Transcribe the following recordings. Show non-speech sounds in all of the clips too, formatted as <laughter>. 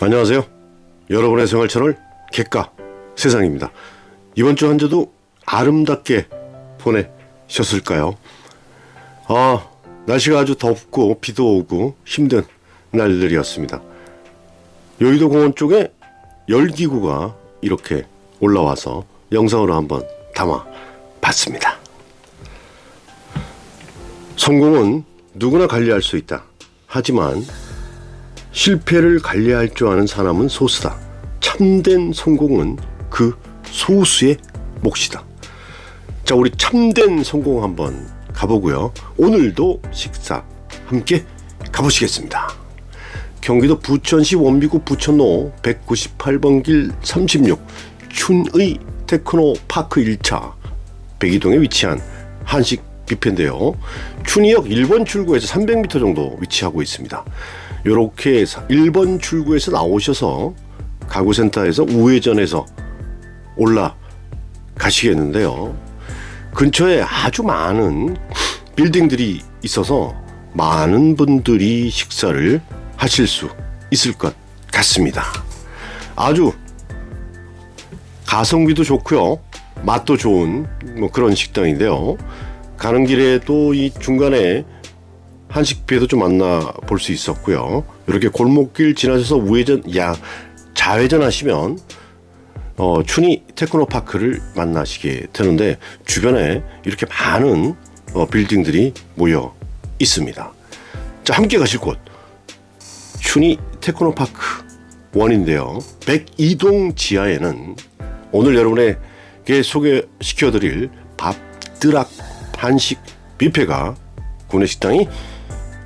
안녕하세요. 여러분의 생활 채널 객가 세상입니다. 이번 주 한 주도 아름답게 보내셨을까요? 아, 날씨가 아주 덥고 비도 오고 힘든 날들이었습니다. 여의도 공원 쪽에 열기구가 이렇게 올라와서 영상으로 한번 담아 봤습니다. 성공은 누구나 관리할 수 있다. 하지만 실패를 관리할 줄 아는 사람은 소수다. 참된 성공은 그 소수의 몫이다. 자, 우리 참된 성공 한번 가보고요. 오늘도 식사 함께 가보시겠습니다. 경기도 부천시 원미구 부천로 198번 길 36 춘의 테크노 파크 1차 백이동에 위치한 한식 뷔페인데요. 춘이역 1번 출구에서 300m 정도 위치하고 있습니다. 이렇게 1번 출구에서 나오셔서 가구센터에서 우회전해서 올라가시겠는데요. 근처에 아주 많은 빌딩들이 있어서 많은 분들이 식사를 하실 수 있을 것 같습니다. 아주 가성비도 좋고요. 맛도 좋은 뭐 그런 식당인데요. 가는 길에 또 이 중간에 한식비에도 좀 만나 볼 수 있었고요. 이렇게 골목길 지나셔서 우회전, 야, 좌회전 하시면 어, 춘희 테크노파크를 만나시게 되는데 주변에 이렇게 많은 어, 빌딩들이 모여 있습니다. 자, 함께 가실 곳 춘희 테크노파크 원인데요. 102동 지하에는 오늘 여러분에게 소개시켜드릴 밥드락 한식 뷔페가 구내 식당이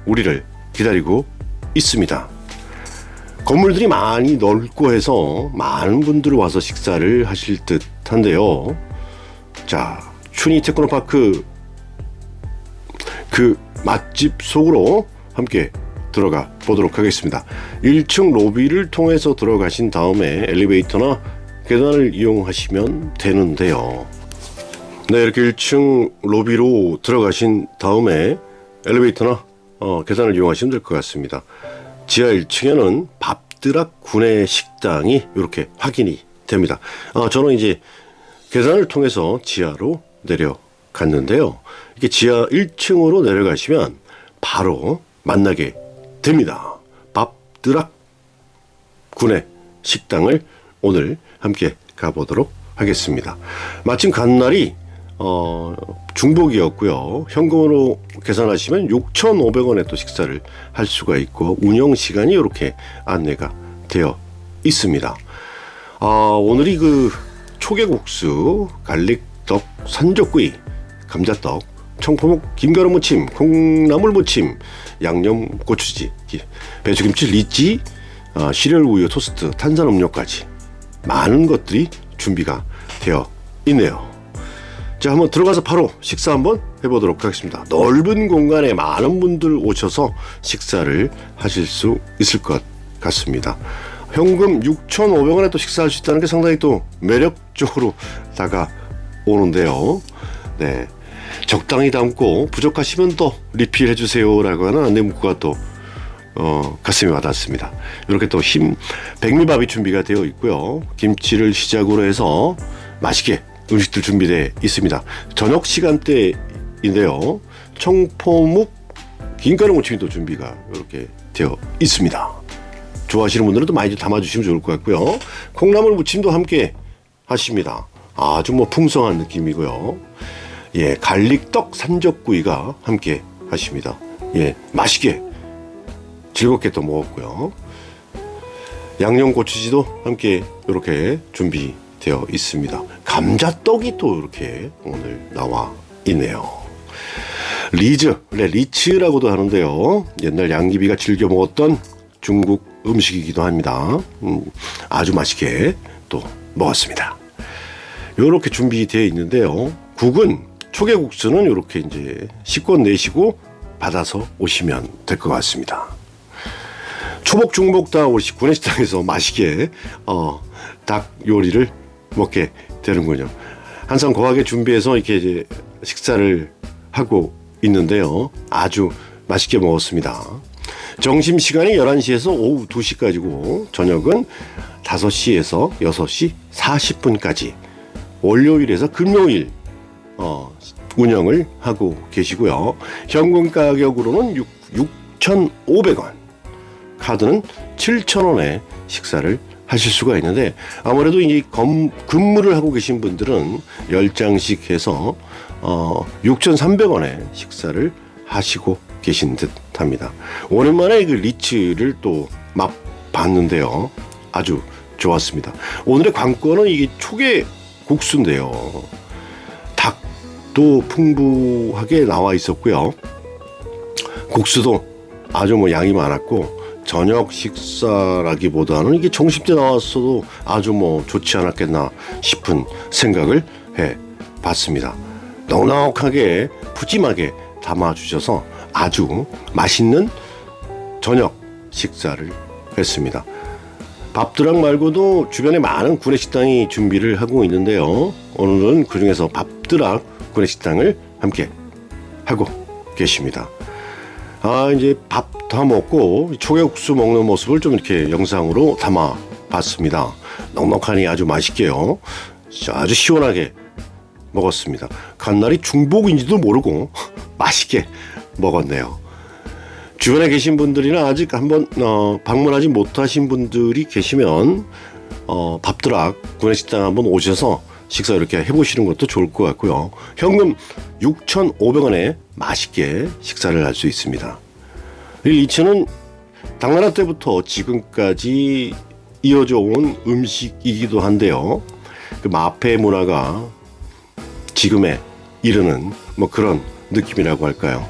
우리를 기다리고 있습니다. 건물들이 많이 넓고 해서 많은 분들이 와서 식사를 하실 듯 한데요. 자, 춘희 테크노파크 그 맛집 속으로 함께 들어가 보도록 하겠습니다. 1층 로비를 통해서 들어가신 다음에 엘리베이터나 계단을 이용하시면 되는데요. 네, 이렇게 1층 로비로 들어가신 다음에 엘리베이터나 어, 계단을 이용하시면 될 것 같습니다. 지하 1층에는 밥드락 구내 식당이 이렇게 확인이 됩니다. 어, 저는 이제 계단을 통해서 지하로 내려갔는데요. 이렇게 지하 1층으로 내려가시면 바로 만나게 됩니다. 밥드락 군의 식당을 오늘 함께 가보도록 하겠습니다. 마침 간 날이 어, 중복이었고요. 현금으로 계산하시면 6,500원에 또 식사를 할 수가 있고 운영 시간이 이렇게 안내가 되어 있습니다. 아, 오늘이 그 초계국수, 갈릭떡, 산적구이, 감자떡, 청포묵, 김가루 무침, 콩나물 무침, 양념 고추지, 배추김치, 리찌, 어, 시리얼 우유, 토스트, 탄산 음료까지 많은 것들이 준비가 되어 있네요. 자, 한번 들어가서 바로 식사 한번 해보도록 하겠습니다. 넓은 공간에 많은 분들 오셔서 식사를 하실 수 있을 것 같습니다. 현금 6,500원에 또 식사할 수 있다는 게 상당히 또 매력적으로 다가오는데요. 네. 적당히 담고 부족하시면 또 리필해 주세요라고 하는 안내 문구가 또 어, 가슴이 와닿습니다. 이렇게 또힘 백미밥이 준비가 되어 있고요. 김치를 시작으로 해서 맛있게 음식들 준비되어 있습니다. 저녁 시간대인데요. 청포묵 김가루 무침이 또 준비가 이렇게 되어 있습니다. 좋아하시는 분들은 또 많이 좀 담아주시면 좋을 것 같고요. 콩나물 무침도 함께 하십니다. 아주 뭐 풍성한 느낌이고요. 예, 갈릭떡 산적구이가 함께 하십니다. 예, 맛있게 즐겁게 또 먹었고요. 양념 고추지도 함께 이렇게 준비 되어 있습니다. 감자떡이 또 이렇게 오늘 나와 있네요. 리즈, 네, 리츠라고도 하는데요. 옛날 양귀비가 즐겨 먹었던 중국 음식이기도 합니다. 음, 아주 맛있게 또 먹었습니다. 이렇게 준비되어 있는데요. 국은 초계국수는 이렇게 이제 식권 내시고 받아서 오시면 될 것 같습니다. 초복 중복 다 우리 구내식당에서 맛있게 어, 닭 요리를 먹게 되는군요. 항상 거하게 준비해서 이렇게 이제 식사를 하고 있는데요. 아주 맛있게 먹었습니다. 점심 시간이 11시에서 오후 2시까지고 저녁은 5시에서 6시 40분까지 월요일에서 금요일 어, 운영을 하고 계시고요. 현금 가격으로는 6, 6,500원, 카드는 7,000원에 식사를 하실 수가 있는데 아무래도 이 검, 근무를 하고 계신 분들은 10장씩 해서 어, 6,300원에 식사를 하시고 계신 듯 합니다. 오랜만에 그 리츠를 또 맛봤는데요. 아주 좋았습니다. 오늘의 관건은 이게 초계 국수인데요. 닭도 풍부하게 나와 있었고요. 국수도 아주 뭐 양이 많았고 저녁 식사라기보다는 이게 점심 때 나왔어도 아주 뭐 좋지 않았겠나 싶은 생각을 해 봤습니다. 넉넉하게 푸짐하게 담아 주셔서 아주 맛있는 저녁 식사를 했습니다. 밥드락 말고도 주변에 많은 구내식당이 준비를 하고 있는데요. 오늘은 그 중에서 밥드락 구내식당을 함께 하고 계십니다. 아 이제 밥 다 먹고 초계국수 먹는 모습을 좀 이렇게 영상으로 담아 봤습니다. 넉넉하니 아주 맛있게요. 아주 시원하게 먹었습니다. 간날이 중복인지도 모르고 <laughs> 맛있게 먹었네요. 주변에 계신 분들이나 아직 한번 어, 방문하지 못하신 분들이 계시면 어, 밥드락 구내식당 한번 오셔서 식사 이렇게 해보시는 것도 좋을 것 같고요. 현금 6,500원에 맛있게 식사를 할 수 있습니다. 이 리츠는 당나라 때부터 지금까지 이어져 온 음식이기도 한데요. 그 마페 문화가 지금에 이르는 뭐 그런 느낌이라고 할까요?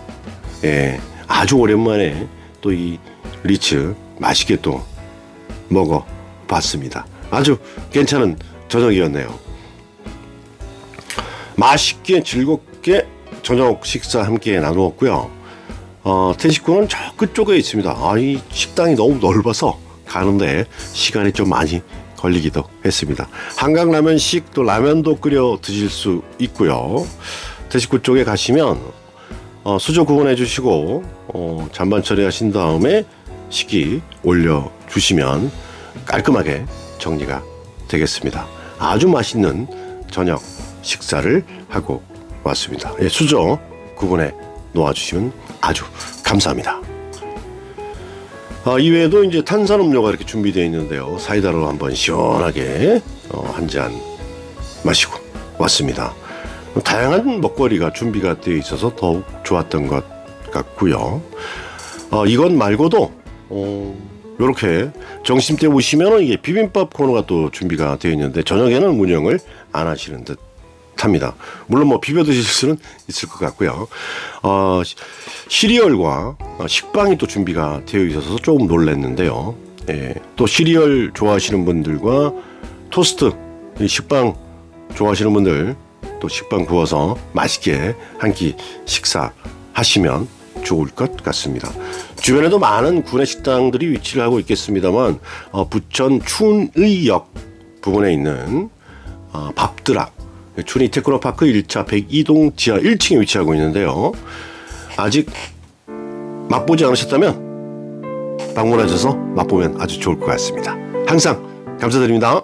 예, 아주 오랜만에 또 이 리츠 맛있게 또 먹어봤습니다. 아주 괜찮은 저녁이었네요. 맛있게 즐겁게 저녁 식사 함께 나누었고요. 어, 텐시코는 저 끝쪽에 있습니다. 아, 이 식당이 너무 넓어서 가는데 시간이 좀 많이 걸리기도 했습니다. 한강라면식 또 라면도 끓여 드실 수 있고요. 텐시코 쪽에 가시면 어, 수저 구분해 주시고 어, 잔반 처리하신 다음에 식기 올려 주시면 깔끔하게 정리가 되겠습니다. 아주 맛있는 저녁 식사를 하고 왔습니다. 예, 수저 구분해 놓아 주시면 아주 감사합니다. 아, 이외에도 이제 탄산음료가 이렇게 준비되어 있는데요. 사이다로 한번 시원하게 어, 한잔 마시고 왔습니다. 다양한 먹거리가 준비가 되어 있어서 더욱 좋았던 것 같고요. 어, 이건 말고도 어, 이렇게 점심 때 오시면 이게 비빔밥 코너가 또 준비가 되어 있는데 저녁에는 운영을 안 하시는 듯 합니다. 물론 뭐 비벼 드실 수는 있을 것 같고요. 어, 시- 시리얼과 어, 식빵이 또 준비가 되어 있어서 조금 놀랐는데요. 예, 또 시리얼 좋아하시는 분들과 토스트, 이 식빵 좋아하시는 분들 또 식빵 구워서 맛있게 한 끼 식사 하시면 좋을 것 같습니다. 주변에도 많은 구내 식당들이 위치를 하고 있겠습니다만 어, 부천 춘의역 부근에 있는 어, 밥드락 춘희 테크노파크 1차 102동 지하 1층에 위치하고 있는데요. 아직 맛보지 않으셨다면 방문하셔서 맛보면 아주 좋을 것 같습니다. 항상 감사드립니다.